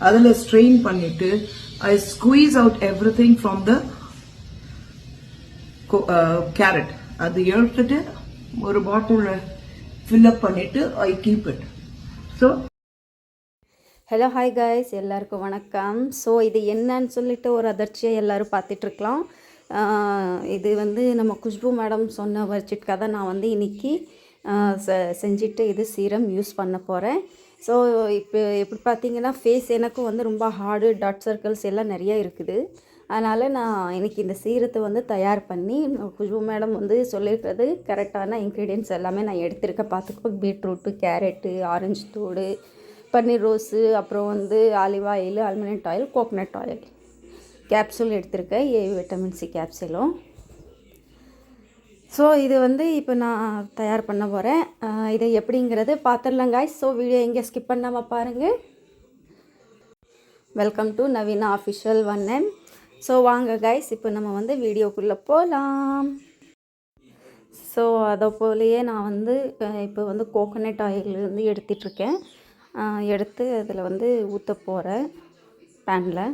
அதில் ஸ்ட்ரெயின் பண்ணிட்டு I squeeze out everything from the carrot அது எடுத்துட்டு ஒரு பாட்டிலில் ஃபில்அப் பண்ணிட்டு I keep it so hello hi guys எல்லாருக்கும் வணக்கம். ஸோ இது என்னன்னு சொல்லிட்டு ஒரு அதிர்ச்சியாக எல்லோரும் பார்த்துட்ருக்கலாம் இது வந்து நம்ம குஷ்பு மேடம் சொன்ன வச்சிட்கா தான் நான் வந்து இன்றைக்கி செஞ்சுட்டு இது சீரம் யூஸ் பண்ண போகிறேன் ஸோ இப்போ எப்படி பார்த்தீங்கன்னா ஃபேஸ் எனக்கும் வந்து ரொம்ப ஹார்டு டாட் சர்க்கிள்ஸ் எல்லாம் நிறைய இருக்குது. அதனால் நான் எனக்கு இந்த சீரத்தை வந்து தயார் பண்ணி குஷ்பு மேடம் வந்து சொல்லியிருக்கிறது கரெக்டான இன்க்ரீடியன்ஸ் எல்லாமே நான் எடுத்திருக்கேன். பார்த்துக்கோ பீட்ரூட்டு கேரட்டு ஆரஞ்சு தோடு பன்னீர் ரோஸு அப்புறம் வந்து olive oil almond oil coconut oil capsule எடுத்திருக்கேன். ஏ விட்டமின் சி கேப்சூலும் ஸோ இது வந்து இப்போ நான் தயார் பண்ண போகிறேன் இதை எப்படிங்கிறது பார்த்துடலாம் காய்ஸ் ஸோ வீடியோ எங்கே ஸ்கிப் பண்ணாமல் பாருங்கள் welcome to Naveena official one M so வாங்க காய்ஸ் இப்போ நம்ம வந்து வீடியோக்குள்ளே போகலாம் ஸோ அதை போலயே நான் வந்து இப்போ வந்து கோகோனட் ஆயில் வந்து எடுத்துகிட்ருக்கேன் எடுத்து அதில் வந்து ஊற்ற போகிறேன் பேனில்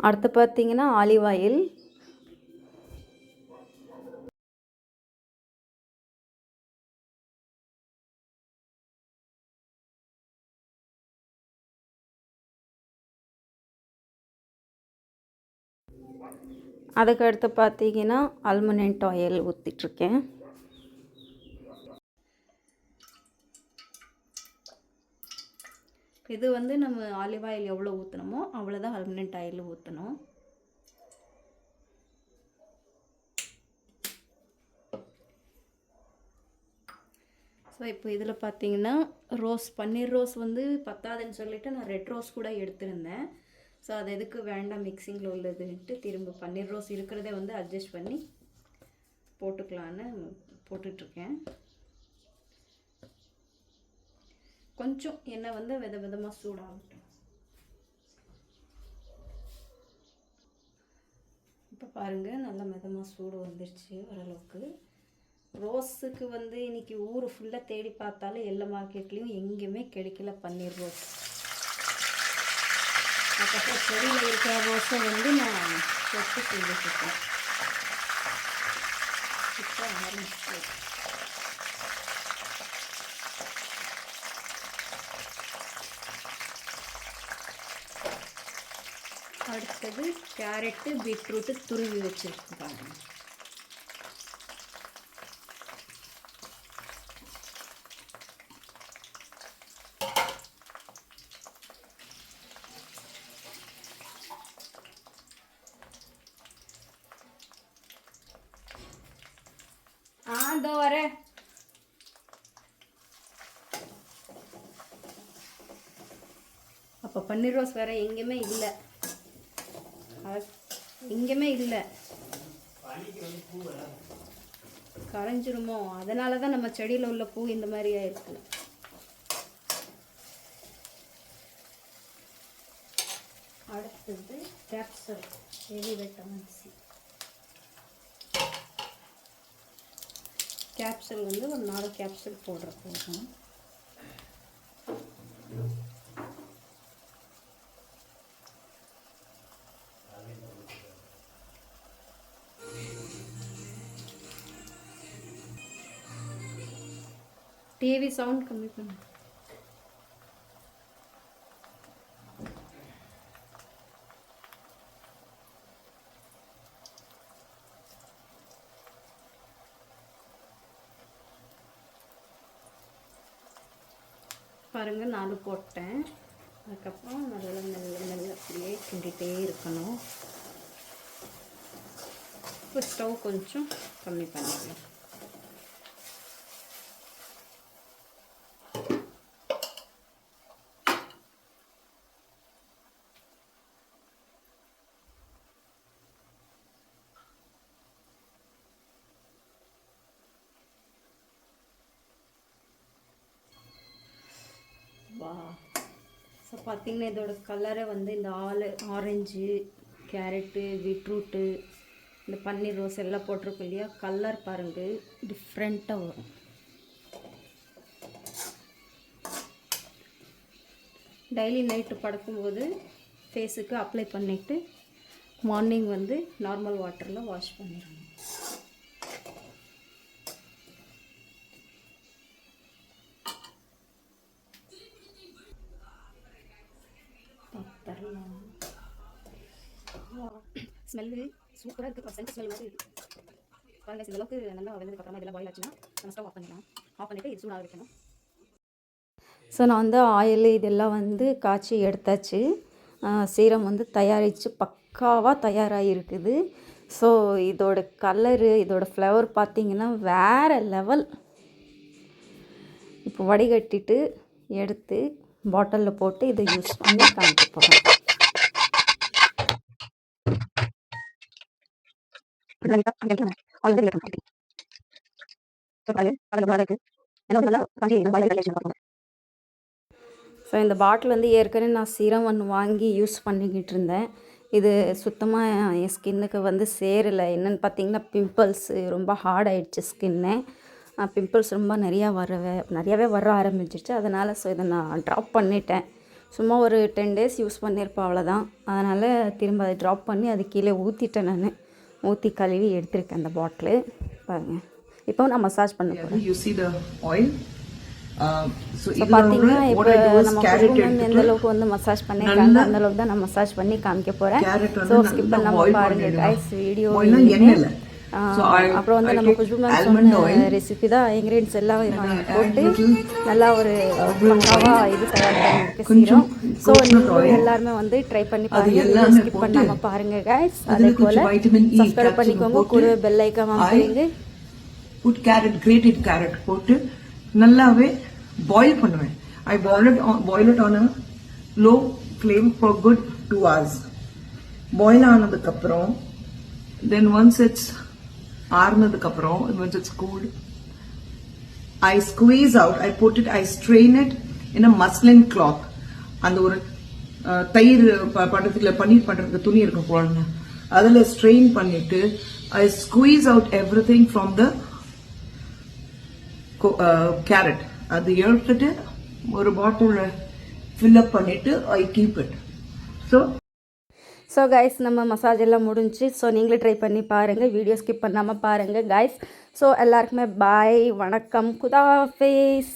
அடுத்து பார்த்தீங்கன்னா ஆலிவ் ஆயில். அதுக்கு அடுத்து பார்த்தீங்கன்னா அல்மனண்ட் ஆயில் ஊற்றிட்டுருக்கேன் இது வந்து நம்ம ஆலிவ் ஆயில் எவ்வளோ ஊற்றணுமோ அவ்வளோதான் அல்மினட் ஆயில் ஊற்றணும் ஸோ இப்போ இதில் பார்த்தீங்கன்னா ரோஸ் பன்னீர் ரோஸ் வந்து பத்தாதுன்னு சொல்லிவிட்டு நான் ரெட் ரோஸ் கூட எடுத்திருந்தேன். ஸோ அது எதுக்கு வேண்டாம் மிக்சிங்கில் உள்ளதுன்ட்டு திரும்ப பன்னீர் ரோஸ் இருக்கிறதே வந்து அட்ஜஸ்ட் பண்ணி போட்டுக்கலான்னு போட்டுட்ருக்கேன் கொஞ்சம் எண்ணெய் வந்து வித விதமாக சூடாகட்டும். இப்போ பாருங்கள் நல்லா மிதமாக சூடு வந்துருச்சு ஓரளவுக்கு. ரோஸுக்கு வந்து இன்றைக்கி ஊர் ஃபுல்லாக தேடி பார்த்தாலும் எல்லா மார்க்கெட்லேயும் எங்கேயுமே கிடைக்கல பன்னீர் ரோஸ். அதுக்கப்புறம் செடியில் இருக்கிற ரோஸை வந்து நான் சொட்டு செஞ்சுட்ருக்கேன் இப்போ ஆரம்பிச்சு அடுத்தது கேரட்டு பீட்ரூட்டு துருவி வச்சுருக்கு பாருங்கள் ஆ வரேன் அப்போ பன்னீர் ரோஸ் வேறு எங்கேயுமே இல்லை. எங்கேயுமே இல்லை. கரைஞ்சிருமோ? அதனால தான் நம்ம செடியில் உள்ள பூ இந்த மாதிரி ஆயிருக்கு. அடுத்தது capsule heavy vitamin C capsule வந்து ஒரு நாலு கேப்சல் போடுற போதும். டிவி சவுண்ட் கம்மி பண்ணு. பாருங்கள் நாலு போட்டேன். அதுக்கப்புறம் நல்ல மெல்ல மெல்ல அப்படியே கிண்டிகிட்டே இருக்கணும். இப்போ ஸ்டவ் கொஞ்சம் கம்மி பண்ணிக்கலாம் வா. ஸோ பார்த்தீங்கன்னா இதோட கலரை வந்து இந்த ஆலு ஆரஞ்சு கேரட்டு பீட்ரூட்டு இந்த பன்னீர் ரோஸ் எல்லாம் போட்டிருக்கோம் இல்லையா? கலர் பாருங்கள் டிஃப்ரெண்ட்டாக வரும். டெய்லி நைட்டு படுக்கும்போது ஃபேஸுக்கு அப்ளை பண்ணிவிட்டு மார்னிங் வந்து நார்மல் வாட்டரில் வாஷ் பண்ணிடணும். ஸ்மெல்லு சூப்பராக இருக்குது சென்ட் ஸ்மெல் மாதிரி இருக்குது பாருங்க இந்த அளவுக்கு நல்லா வெந்ததுக்கு அப்புறமா இதெல்லாம் பாயில் ஆச்சுன்னா நம்ம ஸ்டவ் ஆஃப் பண்ணிடலாம். ஆஃப் பண்ணிவிட்டு இது சூடாக வைக்கணும். ஸோ நான் வந்து ஆயில் இதெல்லாம் வந்து காய்ச்சி எடுத்தாச்சு. சீரம் வந்து தயாரித்து பக்காவாக தயாராகி இருக்குது ஸோ இதோட கலரு இதோட ஃப்ளவர் பார்த்திங்கன்னா வேறு லெவல் இப்போ வடிகட்டிட்டு எடுத்து பாட்டிலில் போட்டு இதை யூஸ் பண்ணி காமிக்க போகிறேன் ஸோ இந்த பாட்டில் வந்து ஏற்கனவே நான் சீரம் ஒன்று வாங்கி யூஸ் பண்ணிக்கிட்டு இருந்தேன். இது சுத்தமாக என் ஸ்கின்னுக்கு வந்து சேரலை. என்னென்னு பார்த்தீங்கன்னா பிம்பிள்ஸு ரொம்ப ஹார்ட் ஆயிடுச்சு ஸ்கின்னு பிம்பிள்ஸ் ரொம்ப நிறையா வர நிறையாவே வர ஆரம்பிச்சிருச்சு. அதனால் ஸோ இதை நான் ட்ராப் பண்ணிட்டேன். சும்மா ஒரு டென் டேஸ் யூஸ் பண்ணியிருப்பேன் அவ்வளோதான் அதனால் திரும்ப அதை ட்ராப் பண்ணி அது கீழே ஊற்றிட்டேன் நான். ஊற்றி கழுவி எடுத்திருக்கேன் அந்த பாட்டிலு பாருங்கள் இப்போ நான் மசாஜ் பண்ண போகிறேன் இதுல பார்த்தீங்கன்னா இப்போ நம்ம குருமன் எந்த அளவுக்கு வந்து மசாஜ் பண்ணிருக்காங்க அந்த அளவுக்கு தான் நான் மசாஜ் பண்ணி காமிக்க போகிறேன் ஸோ ஸ்கிப் நல்லா பண்ணாம boil பாருங்க பண்ணிடணும். கைஸ் வீடியோ அப்புறம் வந்து நம்ம குஜ்புமன் almond சொன்ன. ரெசிபி தான் இன்க்ரீடியன்ஸ் எல்லாம் போட்டு நல்லா ஒரு பக்காவா இது தயார் கொஞ்சம் சீரம். ஸோ நீங்களும். எல்லாருமே வந்து ட்ரை பண்ணி பாருங்க. ஸ்கிப் போட்டு பண்ணாம பாருங்க கைஸ் அதே போல E சப்ஸ்கிரைப் capsule பண்ணிக்கோங்க. கூட பெல் ஐக்கான் அமைக்கிறீங்க put carrot grated carrot போட்டு நல்லாவே boil பண்ணுவேன். I boil it on, boil it on a low flame for good two hours. Boil ஆனதுக்கு அப்புறம் then once it's ஆறுனதுக்கு அப்புறம் once it's cooled I squeeze out I put it I strain it in a muslin அந்த ஒரு தயிர் ப- பன்னீர் பண்றதுக்கு துணி இருக்கும் போலங்க. அதுல ஸ்ட்ரெயின் பண்ணிட்டு I squeeze out everything from the carrot அது எடுத்துட்டு ஒரு பாட்டில் ஃபில்அப் பண்ணிட்டு I keep it so so guys நம்ம மசாஜ் எல்லாம் முடிஞ்சு ஸோ நீங்களே ட்ரை பண்ணி பாருங்கள் வீடியோ ஸ்கிப் பண்ணாமல் பாருங்கள் கைஸ் ஸோ எல்லாருக்குமே பாய் வணக்கம். குதா ஃபேஸ்